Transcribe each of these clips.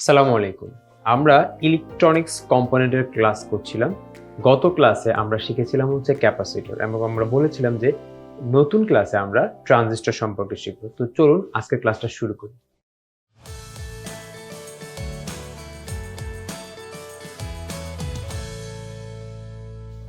আসসালামু আলাইকুম। আমরা ইলেকট্রনিক্স কম্পোনেন্টের ক্লাস করছিলাম। গত ক্লাসে আমরা শিখেছিলাম হচ্ছে ক্যাপাসিটর এবং আমরা বলেছিলাম যে নতুন ক্লাসে আমরা ট্রানজিস্টর সম্পর্কে শিখব। তো চলুন আজকের ক্লাসটা শুরু করি।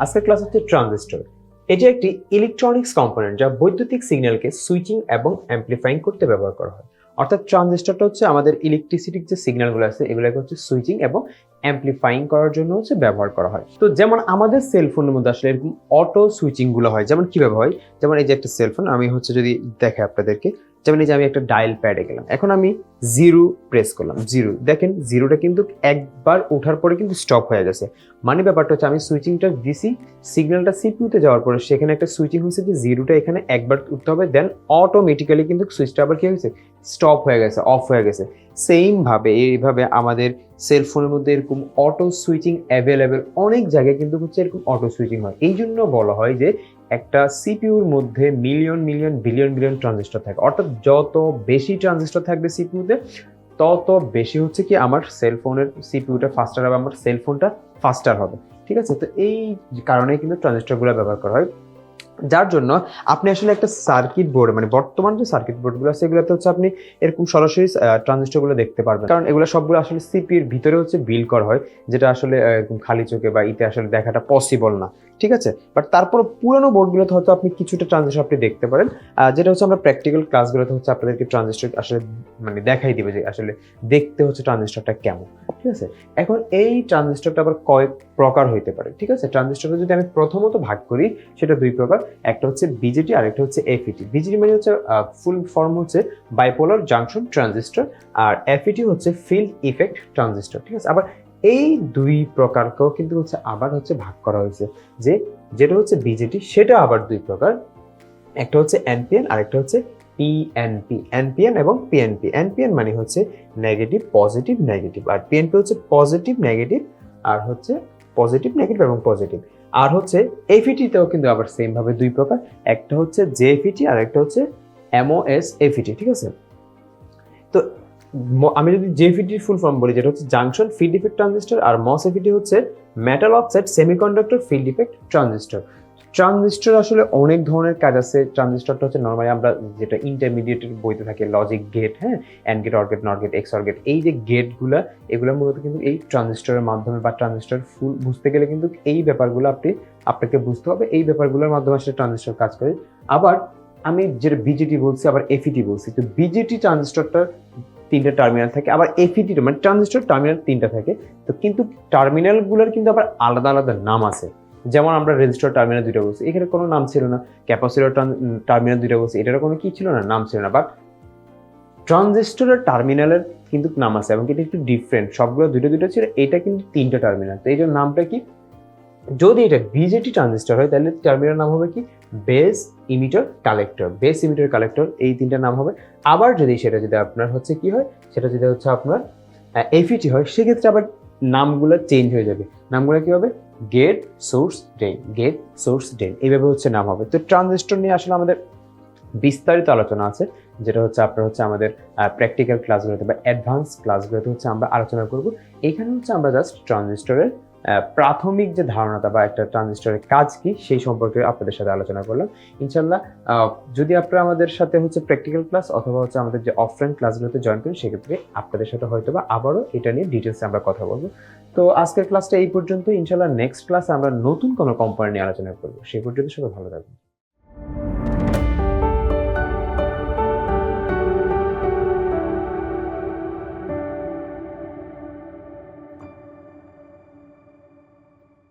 আজকের ক্লাস হচ্ছে ট্রানজিস্টর এটি একটি ইলেকট্রনিক্স কম্পোনেন্ট যা বৈদ্যুতিক সিগন্যালকে সুইচিং এবং অ্যাম্প্লিফাইং করতে ব্যবহার করা হয়। অর্থাৎ ট্রানজিস্টরটা হচ্ছে আমাদের ইলেকট্রিসিটির যে সিগন্যালগুলো আছে, এগুলোকে হচ্ছে সুইচিং এবং অ্যাম্প্লিফাইং করার জন্য হচ্ছে ব্যবহার করা হয়। তো যেমন আমাদের সেলফোনের মধ্যে আসলে এরকম অটো সুইচিংগুলো হয়, যেমন কীভাবে হয়? যেমন এই যে একটা সেলফোন আমি হচ্ছে যদি দেখে আপনাদেরকে যেমন এই যে আমি একটা ডায়াল প্যাডে গেলাম। এখন আমি জিরো প্রেস করলাম জিরো দেখেন জিরোটা কিন্তু একবার ওঠার পরে কিন্তু স্টপ হয়ে গেছে। মানে ব্যাপারটা হচ্ছে আমি সুইচিংটা দিছি সিগন্যালটা সিপিউতে যাওয়ার পরে সেখানে একটা সুইচিং হয়েছে যে জিরোটা এখানে একবার উঠতে হবে দেন অটোমেটিক্যালি কিন্তু সুইচটা আবার কি হয়েছে? স্টপ হয়ে গেছে অফ হয়ে গেছে। সেম ভাবে এইভাবে আমাদের সেলফোনের মধ্যে এরকম অটো সুইচিং অ্যাভেলেবেল অনেক জায়গায় কিন্তু হচ্ছে এরকম অটো সুইচিং হয়। এই জন্য বলা হয় যে একটা সিপিউর মধ্যে million million billion billion transistor থাকে। অর্থাৎ যত বেশি ট্রানজিস্টর থাকবে সিপিউতে তত বেশি হচ্ছে কি আমার সেলফোনের সিপিউটা ফাস্টার হবে, আমার সেলফোনটা ফাস্টার হবে। ঠিক আছে? তো এই কারণে কিন্তু ট্রানজিস্টরগুলো ব্যবহার করা হয়। যার জন্য আপনি আসলে একটা সার্কিট বোর্ড মানে বর্তমান যে সার্কিট বোর্ডগুলো আছে, এগুলোতে হচ্ছে আপনি এরকম সরাসরি ট্রানজিস্টরগুলো দেখতে পারবেন। কারণ এগুলো সবগুলো আসলে সিপির ভিতরে হচ্ছে বিল করা হয়, যেটা আসলে এরকম খালি চোখে বা ইতে আসলে দেখাটা পসিবল না। ঠিক আছে? বাট তারপর পুরোনো বোর্ডগুলোতে হয়তো আপনি কিছুটা ট্রানজিস্টর আপনি দেখতে পারেন। যেটা হচ্ছে আমরা প্র্যাকটিক্যাল ক্লাসগুলোতে হচ্ছে আপনাদেরকে ট্রানজিস্টর আসলে মানে দেখাই দিবে যে আসলে দেখতে হচ্ছে ট্রানজিস্টরটা কেমন। ঠিক আছে? এখন এই ট্রানজিস্টরটা আবার কয়েক প্রকার হইতে পারে, ঠিক আছে? ট্রানজিস্টরটা যদি আমি প্রথমত ভাগ করি, সেটা দুই প্রকার। একটা হচ্ছে বিজেটি আর একটা হচ্ছে এফইটি বিজেটি মানে হচ্ছে ফুল ফর্ম হচ্ছে বাইপোলার জাংশন ট্রানজিস্টর আর এফইটি হচ্ছে ফিল্ড ইফেক্ট ট্রানজিস্টর ঠিক আছে? আবার এই দুই প্রকারকেও কিন্তু হচ্ছে আবার হচ্ছে ভাগ করা হয়েছে। যে, যেটা হচ্ছে বিজেটি সেটা আবার দুই প্রকার। একটা হচ্ছে এনপিএন আর একটা হচ্ছে পিএনপি এনপিএন এবং পিএনপি এনপিএন মানে হচ্ছে নেগেটিভ পজিটিভ নেগেটিভ আর পিএনপি হচ্ছে পজিটিভ নেগেটিভ আর হচ্ছে পজিটিভ নেগেটিভ এবং পজিটিভ আর হচ্ছে এফিটিতেও কিন্তু আবার সেম ভাবে দুই প্রকার। একটা হচ্ছে জেএফিটি আর একটা হচ্ছে এমওএস এফিটি ঠিক আছে? তো আমি যদি জেএফিটির ফুল ফর্ম বলি, যেটা হচ্ছে জাংশন ফিল্ড ইফেক্ট ট্রানজিস্টর আর মস এফিটি হচ্ছে metal oxide semiconductor field effect transistor transistor আসলে অনেক ধরনের কাজ আছে। ট্রানজিস্টরটা হচ্ছে নর্মালি আমরা যেটা ইন্টারমিডিয়েটের বইতে থাকে লজিক গেট হ্যাঁ? And gate or gate not gate XOR gate এই যে গেটগুলা এগুলো মূলত কিন্তু এই ট্রানজিস্টরের মাধ্যমে বা ট্রানজিস্টর ফুল বুঝতে গেলে কিন্তু এই ব্যাপারগুলো আপনি, আপনাকে বুঝতে হবে। এই ব্যাপারগুলোর মাধ্যমে আসলে ট্রানজিস্টর কাজ করে। আবার আমি যেটা বিজেটি বলছি, আবার এফিটি বলছি। তো বিজেটি ট্রানজিস্টরটা তিনটা টার্মিনাল থাকে, আবার এফিটি মানে ট্রানজিস্টর টার্মিনাল তিনটা থাকে। তো কিন্তু টার্মিনালগুলোর কিন্তু আবার আলাদা আলাদা নাম আছে। যেমন আমরা রেজিস্টার টার্মিনাল দুইটা বলছি, এখানে কোনো নাম ছিল না, ক্যাপাসিটর টার্মিনাল দুইটা বলছি, এটার কোনো কি ছিল না, নাম ছিল না বাট ট্রানজিস্টরের টার্মিনালের কিন্তু নাম আছে এবং এটা একটু ডিফারেন্ট সবগুলো দুটো দুটো ছিল, এটা কিন্তু তিনটা টার্মিনাল, তো এইটার নামটা কি? যদি এটা বিজেটি ট্রানজিস্টর হয়, তাহলে টার্মিনাল নাম হবে কি? Base emitter collector base emitter collector এই তিনটা নাম হবে। আবার যদি সেটা যদি আপনার হচ্ছে কি হয়, সেটা যদি হচ্ছে আপনার এফিটি হয়, সেক্ষেত্রে আবার নামগুলো চেঞ্জ হয়ে যাবে। নামগুলো কি হবে? Gate source drain gate source drain এইভাবে হচ্ছে নাম হবে। তো ট্রানজিস্টর নিয়ে আসলে আমাদের বিস্তারিত আলোচনা আছে, যেটা হচ্ছে আপনার হচ্ছে আমাদের প্র্যাকটিক্যাল ক্লাসগুলোতে বা অ্যাডভান্স ক্লাসগুলোতে হচ্ছে আমরা আলোচনা করব। এখানে হচ্ছে আমরা জাস্ট ট্রানজিস্টরের প্রাথমিক যে ধারণাটা বা একটা ট্রানজিস্টরের কাজ কি, সেই সম্পর্কে আপনাদের সাথে আলোচনা করলাম। ইনশাল্লাহ যদি আপনারা আমাদের সাথে হচ্ছে প্র্যাকটিক্যাল ক্লাস অথবা হচ্ছে আমাদের যে অফলাইন ক্লাসগুলোতে জয়েন করেন, সেক্ষেত্রে আপনাদের সাথে হয়তো বা আবারও এটা নিয়ে ডিটেলসে আমরা কথা বলব। তো আজকের ক্লাসটা এই পর্যন্ত ইনশাল্লাহ নেক্সট ক্লাসে আমরা নতুন কোনো কোম্পানি নিয়ে আলোচনা করব। সেই পর্যন্ত সবাই ভালো থাকবেন।